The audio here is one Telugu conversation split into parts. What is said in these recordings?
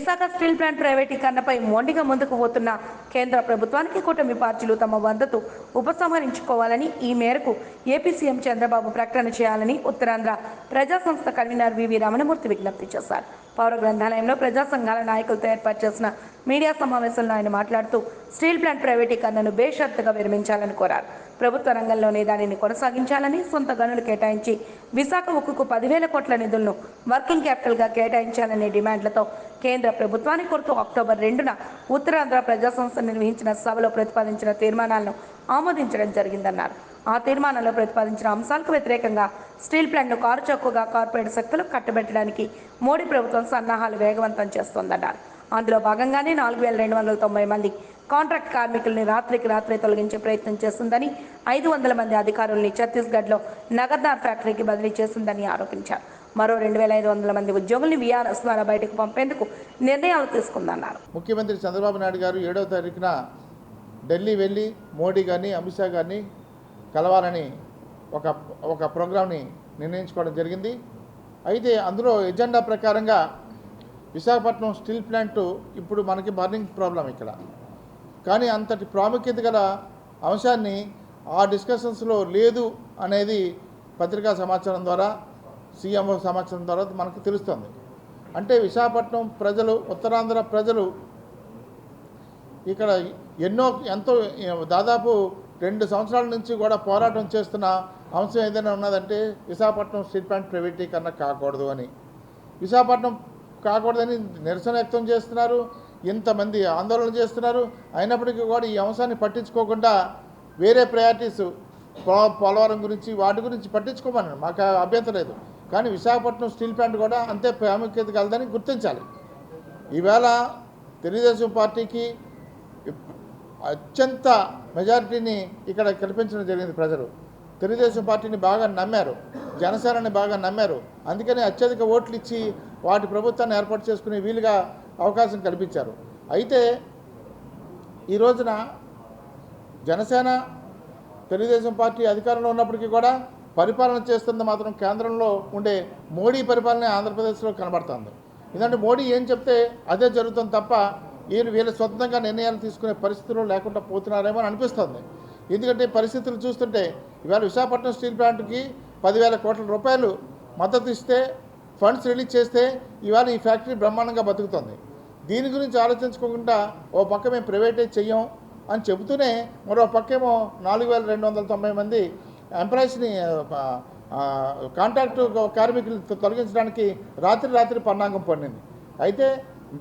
విశాఖ స్టీల్ ప్లాంట్ ప్రైవేటీకరణపై మొండిగా ముందుకు పోతున్న కేంద్ర ప్రభుత్వానికి కూటమి పార్టీలు తమ మద్దతు ఉపసంహరించుకోవాలని ఈ మేరకు ఏపీ సీఎం చంద్రబాబు ప్రకటన చేయాలని ఉత్తరాంధ్ర ప్రజా సంస్థ కన్వీనర్ వివి రమణమూర్తి విజ్ఞప్తి చేశారు. పౌర గ్రంథాలయంలో ప్రజా సంఘాల నాయకులతో ఏర్పాటు చేసిన మీడియా సమావేశంలో ఆయన మాట్లాడుతూ స్టీల్ ప్లాంట్ ప్రైవేటీకరణను బేషరతుగా విరమించాలని కోరారు. ప్రభుత్వ రంగంలోనే దానిని కొనసాగించాలని సొంత గనులు కేటాయించి విశాఖ ఉక్కుకు పదివేల కోట్ల నిధులను వర్కింగ్ క్యాపిటల్గా కేటాయించాలనే డిమాండ్లతో కేంద్ర ప్రభుత్వాన్ని కోరుతూ అక్టోబర్ రెండున ఉత్తరాంధ్ర ప్రజా సంస్థ నిర్వహించిన సభలో ప్రతిపాదించిన తీర్మానాలను ఆమోదించడం జరిగిందన్నారు. ఆ తీర్మానంలో ప్రతిపాదించిన అంశాలకు వ్యతిరేకంగా స్టీల్ ప్లాంట్ను కారు చౌకగా కార్పొరేట్ శక్తులు కట్టబెట్టడానికి మోడీ ప్రభుత్వం సన్నాహాలు వేగవంతం చేస్తోందన్నారు. అందులో భాగంగానే నాలుగు వేల రెండు వందల తొంభై మంది కాంట్రాక్ట్ కార్మికుల్ని రాత్రికి రాత్రి తొలగించే ప్రయత్నం చేస్తుందని ఐదు వందల మంది అధికారుల్ని ఛత్తీస్గఢ్లో నగర్నార్ ఫ్యాక్టరీకి బదిలీ చేసిందని ఆరోపించారు. మరో రెండు వేల ఐదు వందల మంది ఉద్యోగుల్ని వీఆర్ఎస్ ద్వారా బయటకు పంపేందుకు నిర్ణయాలు తీసుకుందన్నారు. ముఖ్యమంత్రి చంద్రబాబు నాయుడు గారు ఏడవ తారీఖున ఢిల్లీ వెళ్ళి మోడీ గారిని అమిత్ షా గారిని కలవాలని ఒక ఒక ప్రోగ్రామ్ని నిర్ణయించుకోవడం జరిగింది. అయితే అందులో ఎజెండా ప్రకారంగా విశాఖపట్నం స్టీల్ ప్లాంట్ ఇప్పుడు మనకి బర్నింగ్ ప్రాబ్లం ఇక్కడ. కానీ అంతటి ప్రాముఖ్యత గల అంశాన్ని ఆ డిస్కషన్స్లో లేదు అనేది పత్రికా సమాచారం ద్వారా సీఎంఓ సమాచారం ద్వారా మనకు తెలుస్తుంది. అంటే విశాఖపట్నం ప్రజలు ఉత్తరాంధ్ర ప్రజలు ఇక్కడ ఎన్నో ఎంతో దాదాపు రెండు సంవత్సరాల నుంచి కూడా పోరాటం చేస్తున్న అంశం ఏదైనా ఉన్నదంటే విశాఖపట్నం స్ట్రీట్ ప్లాంట్ ప్రైవేటీకరణ కాకూడదు అని. విశాఖపట్నం కాకూడదని నిరసన వ్యక్తం చేస్తున్నారు. ఇంతమంది ఆందోళన చేస్తున్నారు. అయినప్పటికీ కూడా ఈ అంశాన్ని పట్టించుకోకుండా వేరే ప్రయారిటీస్ పోలవరం గురించి వాటి గురించి పట్టించుకోమని మాకు అభ్యంతరం లేదు. కానీ విశాఖపట్నం స్టీల్ ప్లాంట్ కూడా అంతే ప్రాముఖ్యత కలదని గుర్తించాలి. ఈవేళ తెలుగుదేశం పార్టీకి అత్యంత మెజారిటీని ఇక్కడ కల్పించడం జరిగింది ప్రజలు. తెలుగుదేశం పార్టీని బాగా నమ్మారు. జనసేనని బాగా నమ్మారు. అందుకని అత్యధిక ఓట్లు ఇచ్చి వాటి ప్రభుత్వాన్ని ఏర్పాటు చేసుకునే వీలుగా అవకాశం కల్పించారు. అయితే ఈ రోజున జనసేన తెలుగుదేశం పార్టీ అధికారంలో ఉన్నప్పటికీ కూడా పరిపాలన చేస్తున్న మాత్రం కేంద్రంలో ఉండే మోడీ పరిపాలన ఆంధ్రప్రదేశ్లో కనబడుతుంది. ఎందుకంటే మోడీ ఏం చెప్తే అదే జరుగుతుంది తప్ప వీళ్ళు వీళ్ళు స్వతంత్రంగా నిర్ణయాలు తీసుకునే పరిస్థితులు లేకుండా పోతున్నారేమో అని అనిపిస్తుంది. ఎందుకంటే పరిస్థితులు చూస్తుంటే ఇవాళ విశాఖపట్నం స్టీల్ ప్లాంట్కి పదివేల కోట్ల రూపాయలు మద్దతు ఇస్తే ఫండ్స్ రిలీజ్ చేస్తే ఇవాళ ఈ ఫ్యాక్టరీ బ్రహ్మాండంగా బతుకుతుంది. దీని గురించి ఆలోచించుకోకుండా ఓ పక్క మేము ప్రైవేటైజ్ చెయ్యం అని చెబుతూనే మరో పక్కేమో నాలుగు వేల రెండు వందల తొంభై మంది ఎంప్లాయీస్ని కాంట్రాక్టు కార్మికులు తొలగించడానికి రాత్రి రాత్రి పన్నాగం పండింది. అయితే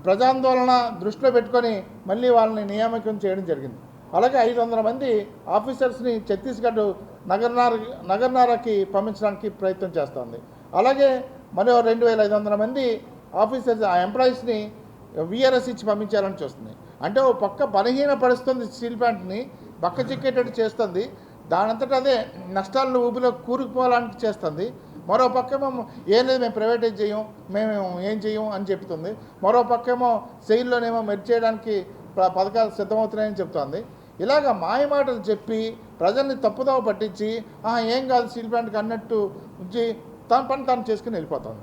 ప్రజాందోళన దృష్టిలో పెట్టుకొని మళ్ళీ వాళ్ళని నియామకం చేయడం జరిగింది. అలాగే ఐదు వందల మంది ఆఫీసర్స్ని ఛత్తీస్గఢ్ నగర్నార్ నగర్నారాకి పంపించడానికి ప్రయత్నం చేస్తోంది. అలాగే మరో రెండు వేల ఐదు వందల మంది ఆఫీసర్స్ ఆ ఎంప్లాయీస్ని విఆర్ఎస్ ఇచ్చి పంపించాలని చూస్తుంది. అంటే ఓ పక్క బలహీనపరుస్తుంది స్టీల్ ప్లాంట్ని బక్క చిక్కేటట్టు చేస్తుంది. దానంతట అదే నష్టాలను ఊబిలో కూరుకుపోవడానికి చేస్తుంది. మరో పక్కేమో ఏం లేదు మేము ప్రైవేటైజ్ చేయం మేము ఏం చేయం అని చెప్తుంది. మరో పక్కేమో సెయిల్లోనేమో మెర్జ్ చేయడానికి ప- పథకాలు సిద్ధమవుతున్నాయని చెప్తోంది. ఇలాగ మాయ మాటలు చెప్పి ప్రజల్ని తప్పుదోవ పట్టించి ఏం కాదు స్టీల్ ప్లాంట్కి అన్నట్టు ఉంచి తన పని తాను చేసుకుని వెళ్ళిపోతుంది